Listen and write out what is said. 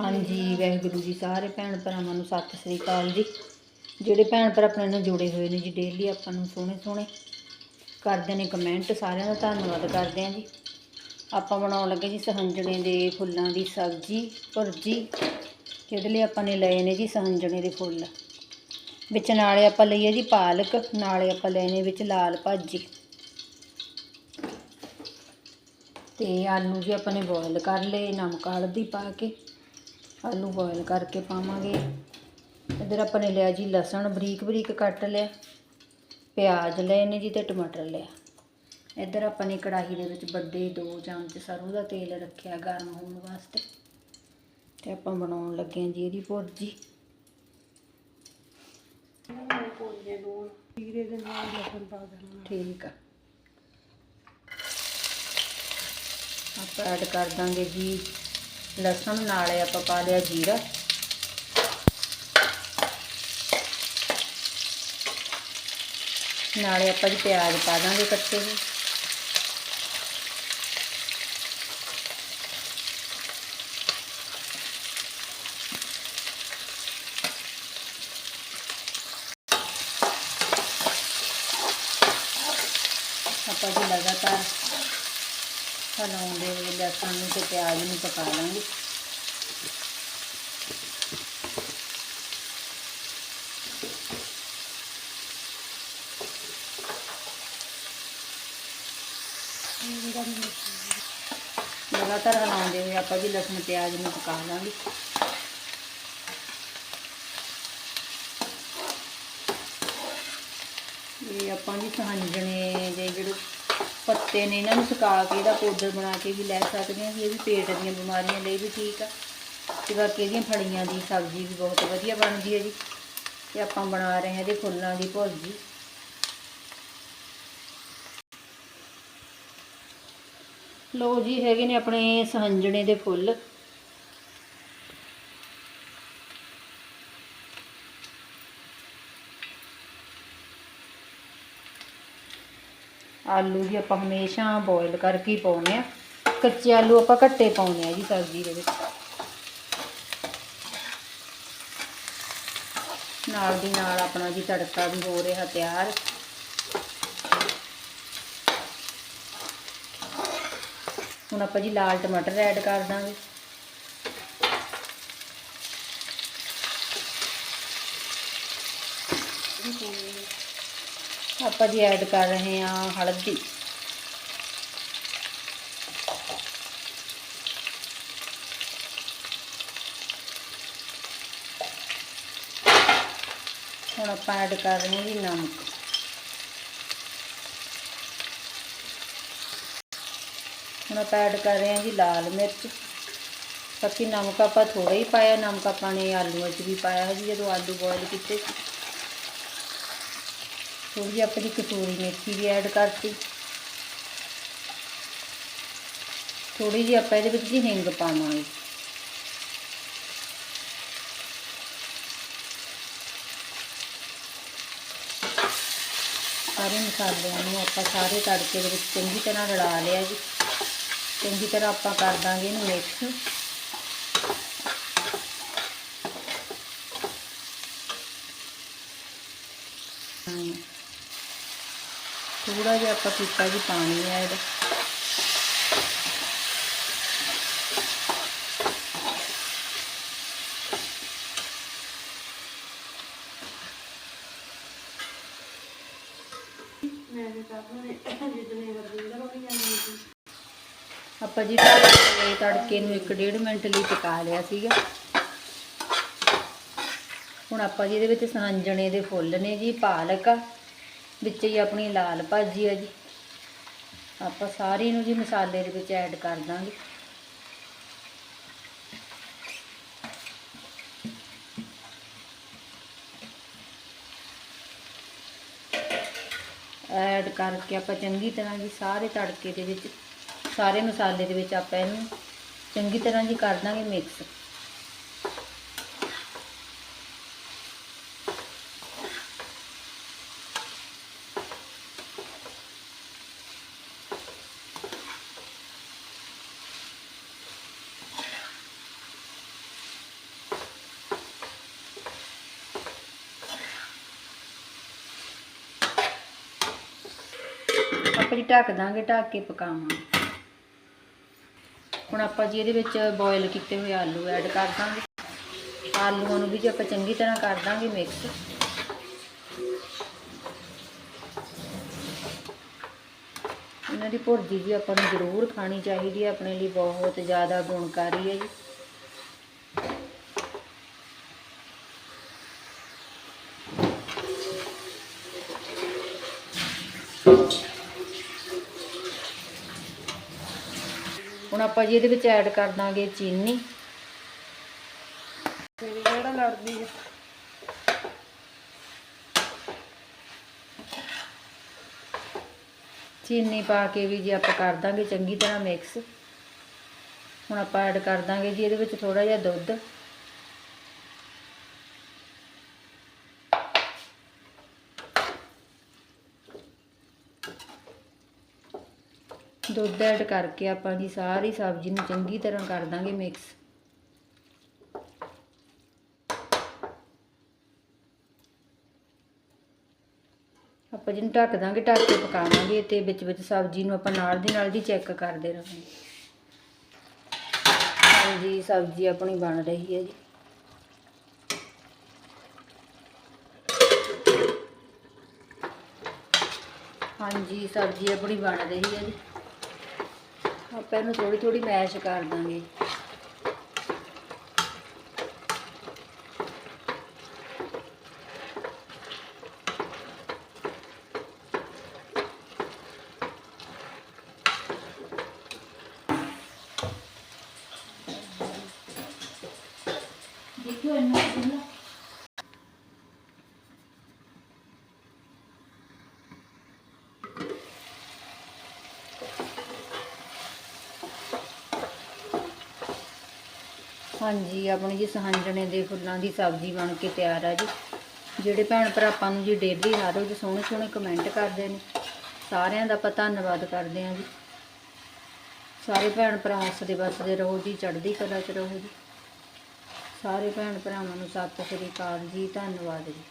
ਹਾਂਜੀ, ਵਾਹਿਗੁਰੂ ਜੀ, ਸਾਰੇ ਭੈਣ ਭਰਾਵਾਂ ਨੂੰ ਸਤਿ ਸ੍ਰੀ ਅਕਾਲ ਜੀ। ਜਿਹੜੇ ਭੈਣ ਭਰਾ ਆਪਣੇ ਨਾਲ ਜੁੜੇ ਹੋਏ ਨੇ ਜੀ ਡੇਲੀ ਆਪਾਂ ਨੂੰ ਸੋਹਣੇ ਸੋਹਣੇ ਕਰਦੇ ਨੇ ਕਮੈਂਟ ਸਾਰਿਆਂ ਦਾ ਧੰਨਵਾਦ ਕਰਦੇ ਹਾਂ ਜੀ। ਆਪਾਂ ਬਣਾਉਣ ਲੱਗੇ ਜੀ ਸਹੰਜਣੇ ਦੇ ਫੁੱਲਾਂ ਦੀ ਸਬਜ਼ੀ, ਭੁਰਜੀ, ਜਿਹਦੇ ਲਈ ਆਪਾਂ ਨੇ ਲਏ ਨੇ ਜੀ ਸਹੰਜਣੇ ਦੇ ਫੁੱਲ। ਵਿੱਚ ਨਾਲੇ ਆਪਾਂ ਲਈਏ ਜੀ ਪਾਲਕ, ਨਾਲੇ ਆਪਾਂ ਲਏ ਨੇ ਵਿੱਚ ਲਾਲ ਭਾਜੀ। ਤੇ ਆਲੂ ਜੀ ਆਪਾਂ ਨੇ ਬੋਇਲ ਕਰ ਲਏ, ਨਮਕ ਹਲਦੀ ਪਾ ਕੇ। ਆਲੂ ਬੋਇਲ ਕਰਕੇ ਪਾਵਾਂਗੇ। ਇੱਧਰ ਆਪਾਂ ਨੇ ਲਿਆ ਜੀ ਲਸਣ, ਬਰੀਕ ਬਰੀਕ ਕੱਟ ਲਿਆ। ਪਿਆਜ਼ ਲਏ ਨੇ ਜੀ ਤੇ ਟਮਾਟਰ ਲਿਆ ਇੱਧਰ ਆਪਾਂ ਨੇ ਕੜਾਹੀ ਦੇ ਵਿੱਚ ਵੱਡੇ ਦੋ ਚਮਚ ਸਰੋਂ ਦਾ ਤੇਲ ਰੱਖਿਆ ਗਰਮ ਹੋਣ ਵਾਸਤੇ। ਤੇ ਆਪਾਂ ਬਣਾਉਣ ਲੱਗੇ ਹਾਂ ਜੀ ਇਹਦੀ ਭੁਰਜੀ। ਠੀਕ ਆ। ਆਪਾਂ ਐਡ ਕਰ ਦਾਂਗੇ ਜੀ। ਲਸਣ ਨਾਲੇ ਆਪਾਂ ਪਾ ਲਿਆ ਜੀਰਾ। ਨਾਲੇ ਆਪਾਂ ਜੀ ਪਿਆਜ਼ ਪਾ ਦਾਂਗੇ ਕੱਟੇ ਹੋਏ ਆਪਾਂ ਜੀ ਲਗਾਤਾਰ ਹਲਾਉਂਦੇ ਹੋਏ ਲਸਣ ਨੂੰ ਤੇ ਪਿਆਜ਼ ਨੂੰ ਪਕਾ ਲਾਂਗੇ। ਲਗਾਤਾਰ ਹਲਾਉਂਦੇ ਹੋਏ ਆਪਾਂ ਵੀ ਲਸਣ, ਪਿਆਜ਼ ਨੂੰ ਪਕਾ ਲਾਂਗੇ। ਇਹ ਆਪਾਂ ਜੀ ਸਹੰਜਣੇ ਦੇ ਜਿਹੜੇ ਪੱਤੇ ਨੇ ਇਹਨਾਂ ਨੂੰ ਸੁਕਾ ਕੇ ਇਹਦਾ ਪਾਊਡਰ ਬਣਾ ਕੇ ਵੀ ਲੈ ਸਕਦੇ ਹਾਂ ਵੀ ਇਹ ਵੀ ਪੇਟ ਦੀਆਂ ਬਿਮਾਰੀਆਂ ਲਈ ਵੀ ਠੀਕ ਆ। ਤੇ ਬਾਕੀ ਇਹਦੀਆਂ ਫੜੀਆਂ ਦੀ ਸਬਜ਼ੀ ਵੀ ਬਹੁਤ ਵਧੀਆ ਬਣਦੀ ਹੈ ਜੀ। ਤੇ ਆਪਾਂ ਬਣਾ ਰਹੇ ਹਾਂ ਇਹਦੇ ਫੁੱਲਾਂ ਦੀ ਭੁਰਜੀ। ਲੋ ਜੀ, ਹੈਗੇ ਨੇ ਆਪਣੇ ਸਹੰਜਣੇ ਦੇ ਫੁੱਲ। ਆਲੂ ਵੀ ਆਪਾਂ ਹਮੇਸ਼ਾ ਬੋਇਲ ਕਰਕੇ ਹੀ ਪਾਉਂਦੇ ਆ ਕੱਚੇ ਆਲੂ ਆਪਾਂ ਘੱਟੇ ਪਾਉਂਦੇ ਆ ਜੀ ਸਬਜ਼ੀ ਦੇ ਵਿੱਚ। ਨਾਲ ਦੀ ਨਾਲ ਆਪਣਾ ਜੀ ਤੜਕਾ ਵੀ ਹੋ ਰਿਹਾ ਤਿਆਰ। ਹੁਣ ਆਪਾਂ ਜੀ ਲਾਲ ਟਮਾਟਰ ਐਡ ਕਰ ਦਾਂਗੇ। ਆਪਾਂ ਜੀ ਐਡ ਕਰ ਰਹੇ ਹਾਂ ਹਲਦੀ। ਹੁਣ ਆਪਾਂ ਐਡ ਕਰ ਰਹੇ ਹਾਂ ਜੀ ਨਮਕ। ਹੁਣ ਆਪਾਂ ਐਡ ਕਰ ਰਹੇ ਹਾਂ ਜੀ ਲਾਲ ਮਿਰਚ। ਬਾਕੀ ਨਮਕ ਆਪਾਂ ਥੋੜਾ ਹੀ ਪਾਇਆ, ਨਮਕ ਆਪਾਂ ਨੇ ਆਲੂਆਂ 'ਚ ਵੀ ਪਾਇਆ ਹੈ ਜੀ, ਜਦੋਂ ਆਲੂ ਬੋਇਲ ਕੀਤੇ। ਸੀ ਥੋੜੀ ਜਿਹੀ ਆਪਣੀ ਕਸੂਰੀ ਮੇਥੀ ਵੀ ਐਡ ਕਰਤੀ। ਥੋੜੀ ਜਿਹੀ ਆਪਾਂ ਇਹਦੇ ਵਿੱਚ ਜੀ ਹਿੰਗ ਪਾਵਾਂਗੇ। ਸਾਰੇ ਮਸਾਲਿਆਂ ਨੂੰ ਆਪਾਂ ਸਾਰੇ ਤੜਕੇ ਦੇ ਵਿੱਚ ਚੰਗੀ ਤਰ੍ਹਾਂ ਰਲਾ ਲਿਆ ਜੀ। ਚੰਗੀ ਤਰ੍ਹਾਂ ਆਪਾਂ ਕਰ ਦਾਂਗੇ ਇਹਨੂੰ ਮਿਕਸ ਹਾਂ। ਥੋੜਾ ਜਿਹਾ ਆਪਾਂ ਕੀਤਾ ਜੀ ਪਾਣੀ ਐਡ। ਆਪਾਂ ਜੀ ਤੜਕੇ ਤੜਕੇ ਨੂੰ 1.5 ਮਿੰਟ ਲਈ ਪਕਾ ਲਿਆ ਸੀਗਾ। ਹੁਣ ਆਪਾਂ ਜੀ ਇਹਦੇ ਵਿੱਚ ਸਹੰਜਣੇ ਦੇ ਫੁੱਲ ਨੇ ਜੀ ਪਾਲਕ ਆ ਵਿੱਚ ਹੀ ਆਪਣੀ ਲਾਲ ਭਾਜੀ ਆ ਜੀ। ਆਪਾਂ ਸਾਰੀ ਨੂੰ ਜੀ ਮਸਾਲੇ ਦੇ ਵਿੱਚ ਐਡ ਕਰ ਦਾਂਗੇ। ਐਡ ਕਰਕੇ ਆਪਾਂ ਚੰਗੀ ਤਰ੍ਹਾਂ ਜੀ ਸਾਰੇ ਤੜਕੇ ਦੇ ਵਿੱਚ, ਸਾਰੇ ਮਸਾਲੇ ਦੇ ਵਿੱਚ ਆਪਾਂ ਇਹਨੂੰ ਚੰਗੀ ਤਰ੍ਹਾਂ ਜੀ ਕਰ ਦਾਂਗੇ ਮਿਕਸ ਆਪਾਂ ਢੱਕ ਦਾਂਗੇ, ਢੱਕ ਕੇ ਪਕਾਵਾਂਗੇ। ਹੁਣ ਆਪਾਂ ਜੀ ਇਹਦੇ ਵਿੱਚ ਬੋਇਲ ਕੀਤੇ ਹੋਏ ਆਲੂ ਐਡ ਕਰ ਦਾਂਗੇ। ਆਲੂਆਂ ਨੂੰ ਵੀ ਜੇ ਆਪਾਂ ਚੰਗੀ ਤਰ੍ਹਾਂ ਕਰ ਦਾਂਗੇ ਮਿਕਸ ਇਹਨਾਂ ਦੀ ਭੁਰਜੀ ਵੀ ਆਪਾਂ ਨੂੰ ਜ਼ਰੂਰ ਖਾਣੀ ਚਾਹੀਦੀ ਹੈ ਆਪਣੇ ਲਈ ਬਹੁਤ ਜ਼ਿਆਦਾ ਗੁਣਕਾਰੀ ਹੈ ਜੀ। ਹੁਣ ਆਪਾਂ ਜੀ ਇਹਦੇ ਵਿੱਚ ਐਡ ਕਰ ਦਾਂਗੇ ਚੀਨੀ। ਜਿਹੜਾ ਲੜਦੀ ਹੈ ਚੀਨੀ ਪਾ ਕੇ ਵੀ ਜੀ ਆਪਾਂ ਕਰ ਦਾਂਗੇ ਚੰਗੀ ਤਰ੍ਹਾਂ ਮਿਕਸ ਹੁਣ ਆਪਾਂ ਐਡ ਕਰ ਦਾਂਗੇ ਜੀ ਇਹਦੇ ਵਿੱਚ ਥੋੜਾ ਜਿਹਾ ਦੁੱਧ। ਦੁੱਧ ਐਡ ਕਰਕੇ ਆਪਾਂ ਜੀ ਸਾਰੀ ਸਬਜ਼ੀ ਨੂੰ ਚੰਗੀ ਤਰ੍ਹਾਂ ਕਰ ਦਾਂਗੇ ਮਿਕਸ ਆਪਾਂ ਜਿਹਨੂੰ ਢੱਕ ਦਾਂਗੇ, ਢੱਕ ਕੇ ਪਕਾਵਾਂਗੇ ਤੇ ਵਿੱਚ ਵਿੱਚ ਸਬਜ਼ੀ ਨੂੰ ਆਪਾਂ ਨਾਲ ਦੀ ਨਾਲ ਦੀ ਚੈੱਕ ਕਰਦੇ ਰਹਾਂਗੇ। ਹਾਂਜੀ ਸਬਜ਼ੀ ਆਪਣੀ ਬਣ ਰਹੀ ਹੈ ਜੀ। ਹਾਂਜੀ, ਸਬਜ਼ੀ ਆਪਣੀ ਬਣ ਰਹੀ ਹੈ ਜੀ। ਆਪਾਂ ਇਹਨੂੰ ਥੋੜੀ ਥੋੜੀ ਮੈਸ਼ ਕਰ ਦਾਂਗੇ। ਦੇਖੋ ਇਹਨਾਂ ਨੂੰ ਹਾਂਜੀ, ਆਪਣੀ ਜੀ ਸਹੰਜਣੇ ਦੇ ਫੁੱਲਾਂ ਦੀ ਸਬਜ਼ੀ ਬਣ ਕੇ ਤਿਆਰ ਆ ਜੀ। ਜਿਹੜੇ ਭੈਣ ਭਰਾ ਆਪਾਂ ਨੂੰ ਜੀ ਡੇਲੀ ਹਰ ਰੋਜ਼ ਸੋਹਣੇ ਸੋਹਣੇ ਕਮੈਂਟ ਕਰਦੇ ਨੇ, ਸਾਰਿਆਂ ਦਾ ਆਪਾਂ ਧੰਨਵਾਦ ਕਰਦੇ ਹਾਂ ਜੀ। ਸਾਰੇ ਭੈਣ ਭਰਾ ਹੱਸਦੇ ਵੱਸਦੇ ਰਹੋ ਜੀ, ਚੜ੍ਹਦੀ ਕਲਾ 'ਚ ਰਹੋ ਜੀ। ਸਾਰੇ ਭੈਣ ਭਰਾਵਾਂ ਨੂੰ ਸਤਿ ਸ੍ਰੀ ਅਕਾਲ ਜੀ, ਧੰਨਵਾਦ ਜੀ।